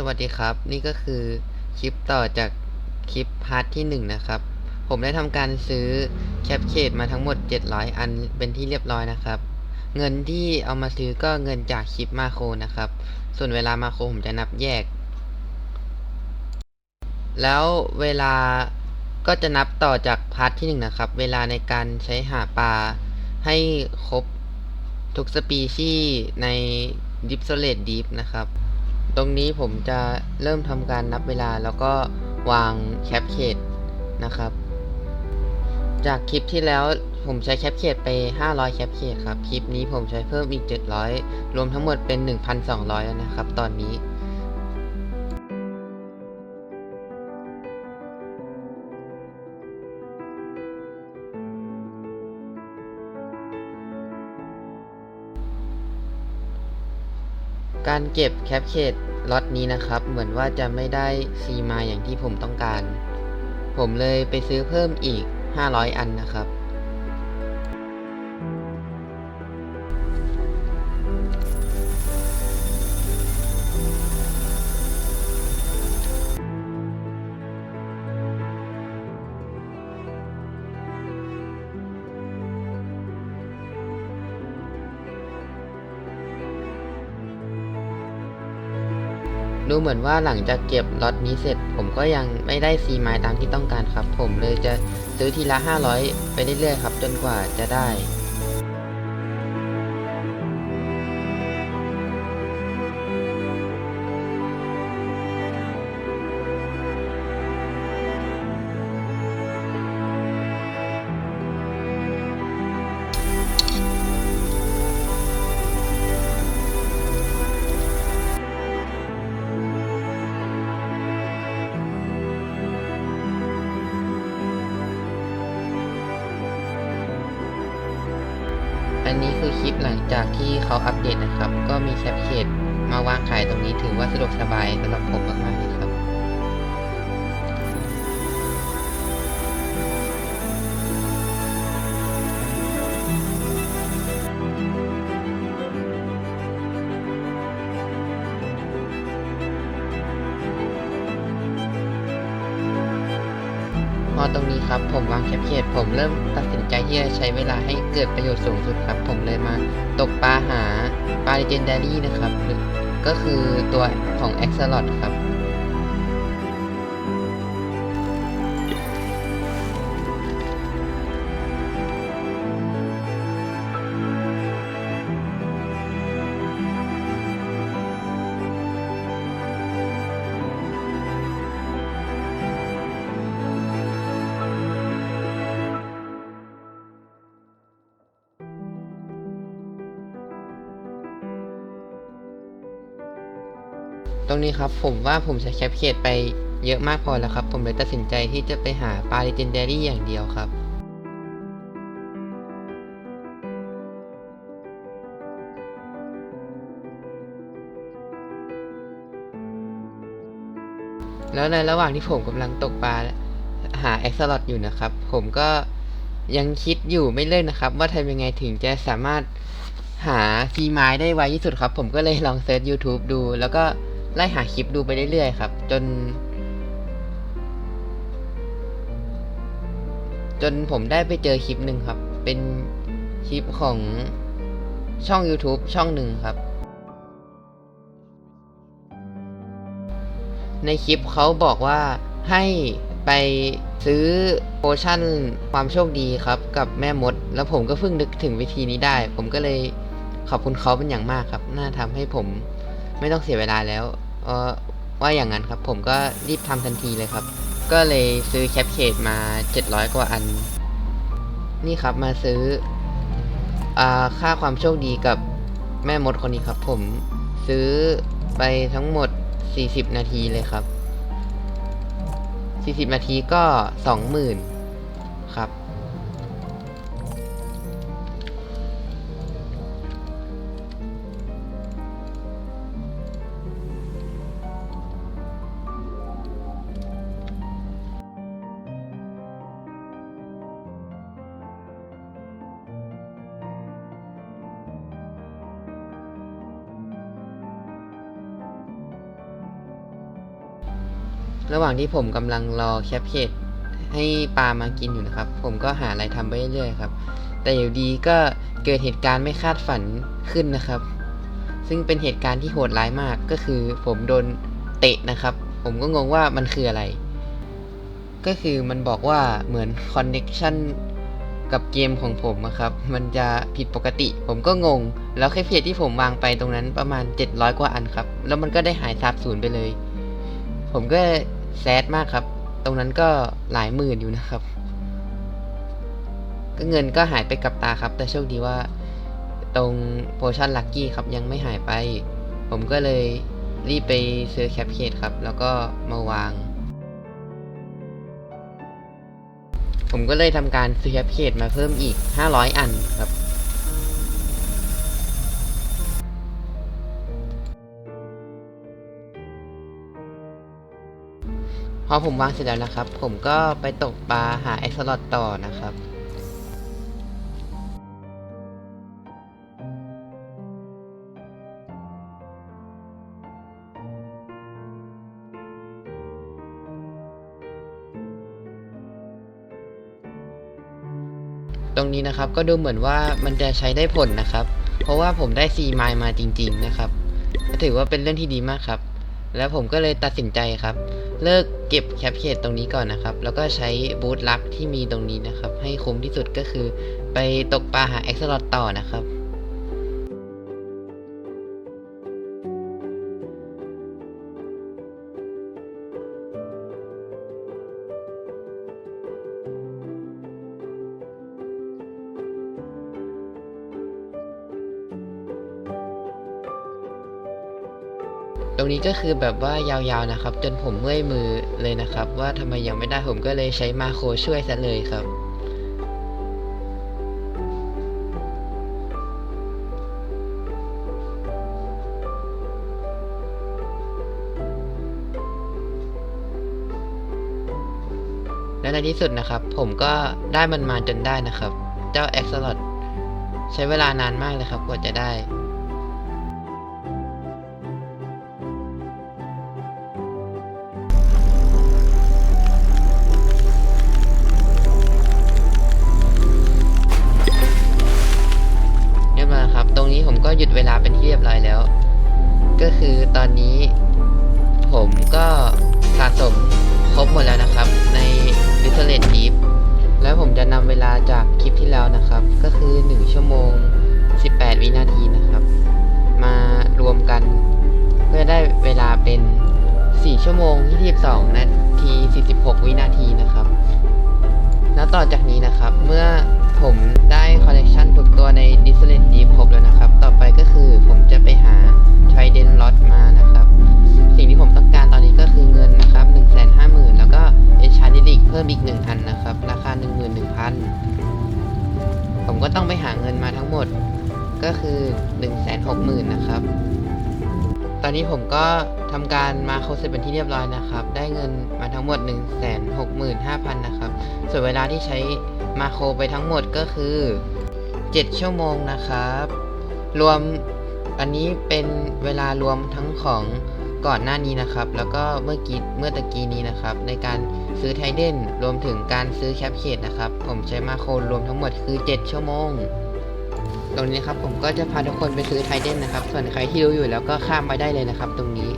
สวัสดีครับ นี่ก็คือคลิปต่อจากคลิปพาร์ทที่หนึ่งนะครับ ผมได้ทำการซื้อแคปเคดมาทั้งหมด 700 อันเป็นที่เรียบร้อยนะครับ เงินที่เอามาซื้อก็เงินจากคลิปมาโครนะครับ ส่วนเวลามาโครผมจะนับแยก แล้วเวลาก็จะนับต่อจากพาร์ทที่หนึ่งนะครับ เวลาในการใช้หาปลาให้ครบทุกสปีชีส์ในดิฟโซเลตดีฟนะครับ ตรงนี้ผมจะเริ่มทำการนับเวลาแล้วก็วางแคปเขตนะครับ จากคลิปที่แล้วผมใช้แคปเขตไป 500 แคปเขตครับ คลิปนี้ผมใช้เพิ่มอีก 700 รวมทั้งหมดเป็น 1,200 แล้วนะครับ ตอนนี้ การเก็บแคปเขตล็อตนี้นะครับ เหมือนว่าจะไม่ได้ซีมาอย่างที่ผมต้องการ ผมเลยไปซื้อเพิ่มอีก 500 อันนะครับ ดูเหมือนว่าหลังจากเก็บล็อตนี้เสร็จ ผมก็ยังไม่ได้ซีไมล์ตามที่ต้องการครับ ผมเลยจะซื้อทีละ 500 ไปเรื่อยๆครับ จนกว่าจะได้ อันนี้คือคลิปหลังจากที่เขาอัปเดตนะครับ ก็มีแคปเชดมาวางขายตรงนี้ถือว่าสะดวกสบายสำหรับผมมากๆเลยครับ ตรงนี้ครับผมวางแคปเขตผมเริ่มตัดสินใจที่จะใช้เวลาให้เกิดประโยชน์สูงสุดครับ ผมเลยมาตกปลาหาปลา l ีเจนดารี่นะครับ ก็คือตัวของเอ็กซ์ลอดครับ ตรงนี้ครับผมว่าผมใช้แคปเคดไปเยอะมากพอแล้วครับ ผมเลยตัดสินใจที่จะไปหาปลา l ีเจนเดารี่อย่างเดียวครับแล้วในระหว่างที่ผมกำลังตกปลาหาแอคซลอตอยู่นะครับ ผมก็ยังคิดอยู่ไม่เลิกนะครับ ว่าทำยังไงถึงจะสามารถหาฟีไม้ได้ไวที่สุดครับ ผมก็เลยลองเซิร์ช YouTube ดู แล้วก็ ไล่หาคลิปดูไปเรื่อยๆครับ จน จนผมได้ไปเจอคลิปหนึ่งครับ เป็นคลิปของช่อง YouTube ช่องหนึ่งครับ ในคลิปเขาบอกว่าให้ไปซื้อโพชั่นความโชคดีครับกับแม่มด แล้วผมก็เพิ่งนึกถึงวิธีนี้ได้ ผมก็เลยขอบคุณเขาเป็นอย่างมากครับ น่าทำให้ผมไม่ต้องเสียเวลาแล้ว ว่าอย่างนั้นครับผมก็รีบทำทันทีเลยครับ ก็เลยซื้อแคปเคดมา 700 กว่าอัน นี่ครับมาซื้ออค่าความโชคดีกับแม่มดคนนี้ครับผมซื้อไปทั้งหมด 40 นาทีเลยครับ 40 นาทีก็ 20,000 ระหว่างที่ผมกำลังรอแคปเพจให้ปลามากินอยู่นะครับ ผมก็หาอะไรทำไปเรื่อยๆครับ แต่อยู่ดีก็เกิดเหตุการณ์ไม่คาดฝันขึ้นนะครับ ซึ่งเป็นเหตุการณ์ที่โหดร้ายมากก็คือ ผมโดนเตะนะครับ ผมก็งงว่ามันคืออะไร ก็คือมันบอกว่าเหมือนคอนเน็กชันกับเกมของผมอะครับ มันจะผิดปกติ ผมก็งง แล้วแค่เพจที่ผมวางไปตรงนั้นประมาณ 700 กว่าอันครับ แล้วมันก็ได้หายสาบสูญไปเลย ผมก็ แซดมากครับ ตรงนั้นก็หลายหมื่นอยู่นะครับ ก็เงินก็หายไปกับตาครับ แต่โชคดีว่าตรงโพชั่นลัคกี้ครับยังไม่หายไป ผมก็เลยรีบไปซื้อแคปเคดครับ แล้วก็มาวาง ผมก็เลยทำการซื้อแคปเคดมาเพิ่มอีก 500 อันครับ พอผมวางเสร็จแล้วนะครับ ผมก็ไปตกปลาหาเอ็กซ์ลอตต่อนะครับตรงนี้นะครับก็ดูเหมือนว่ามันจะใช้ได้ผลนะครับ เพราะว่าผมได้ C ไมล์มาจริง ๆ นะครับก็ถือว่าเป็นเรื่องที่ดีมากครับ แล้วผมก็เลยตัดสินใจครับ เลิกเก็บแคปเขตตรงนี้ก่อนนะครับ แล้วก็ใช้บูทลักที่มีตรงนี้นะครับ ให้คุ้มที่สุดก็คือ ไปตกปลาหาเอ็กซ์ลอตต่อนะครับ ตรงนี้ก็คือแบบว่ายาวๆนะครับ จนผมเมื่อยมือเลยนะครับ ว่าทำไมยังไม่ได้ผมก็เลยใช้มาโครช่วยซะเลยครับและในที่สุดนะครับ ผมก็ได้มันมาจนได้นะครับ เจ้า a x o l o t ใช้เวลานานมากเลยครับกว่าจะได้ เวลาเป็นที่เรียบร้อยแล้ว ก็คือตอนนี้ผมก็สะสมครบหมดแล้วนะครับ ใน d i s l a t Deep แล้วผมจะนำเวลาจากคลิปที่แล้วนะครับ ก็คือ 1 ชั่วโมง 18 วินาทีนะครับ มารวมกัน เพื่อได้เวลาเป็น 4 ชั่วโมง 22 นาที 46 วินาทีนะครับ แล้วต่อจากนี้นะครับ เมื่อผมได้คอล อนนี้ผมก็ทำการมาโคเสร็จเป็นที่เรียบร้อยนะครับ ได้เงินมาทั้งหมด 165,000 นะครับ ส่วนเวลาที่ใช้มาโคไปทั้งหมดก็คือ 7 ชั่วโมงนะครับ รวมอันนี้เป็นเวลารวมทั้งของก่อนหน้านี้นะครับ แล้วก็เมื่อกี้เมื่อตะกี้นี้นะครับ ในการซื้อไทเดนรวมถึงการซื้อแคปเคดนะครับ ผมใช้มาโครรวมทั้งหมดคือ 7 ชั่วโมง ตรงนี้ครับผมก็จะพาทุกคนไปซื้อไทเด้นนะครับ ส่วนใครที่รู้อยู่แล้วก็ข้ามไปได้เลยนะครับ ตรงนี้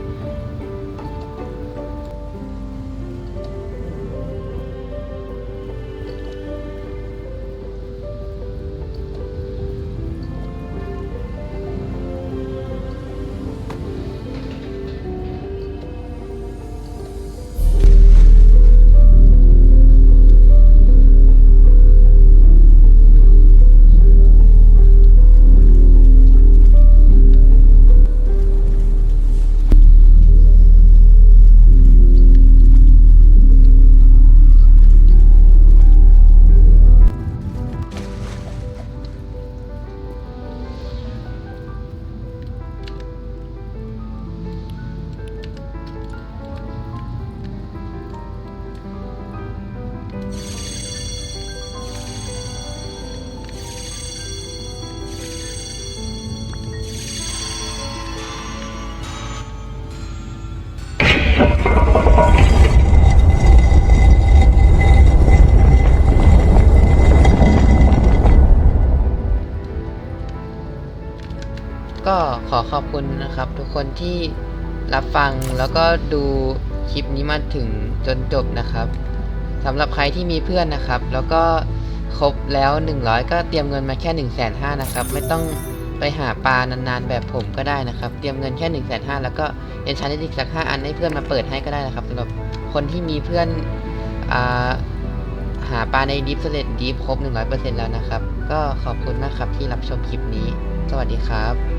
ก็ขอขอบคุณนะครับ ทุกคนที่รับฟังแล้วก็ดูคลิปนี้มาถึงจนจบนะครับสำหรับใครที่มีเพื่อนนะครับ แล้วก็ครบแล้ว 100 ก็เตรียมเงินมาแค่ 1 5 0 0 0นะครับ ไม่ต้องไปหาปลานานๆ แบบผมก็ได้นะครับ เตรียมเงินแค่ 1 5 0 0 0แล้วก็เอ็นชาร์อีกสัก 5 อันให้เพื่อนมาเปิดให้ก็ได้นะครับสำหรับคนที่มีเพื่อนอาหาปลาในดิฟเซเลตดิฟครบ 100%แล้วนะครับ ก็ขอบคุณมากครับที่รับชมคลิปนี้ สวัสดีครับ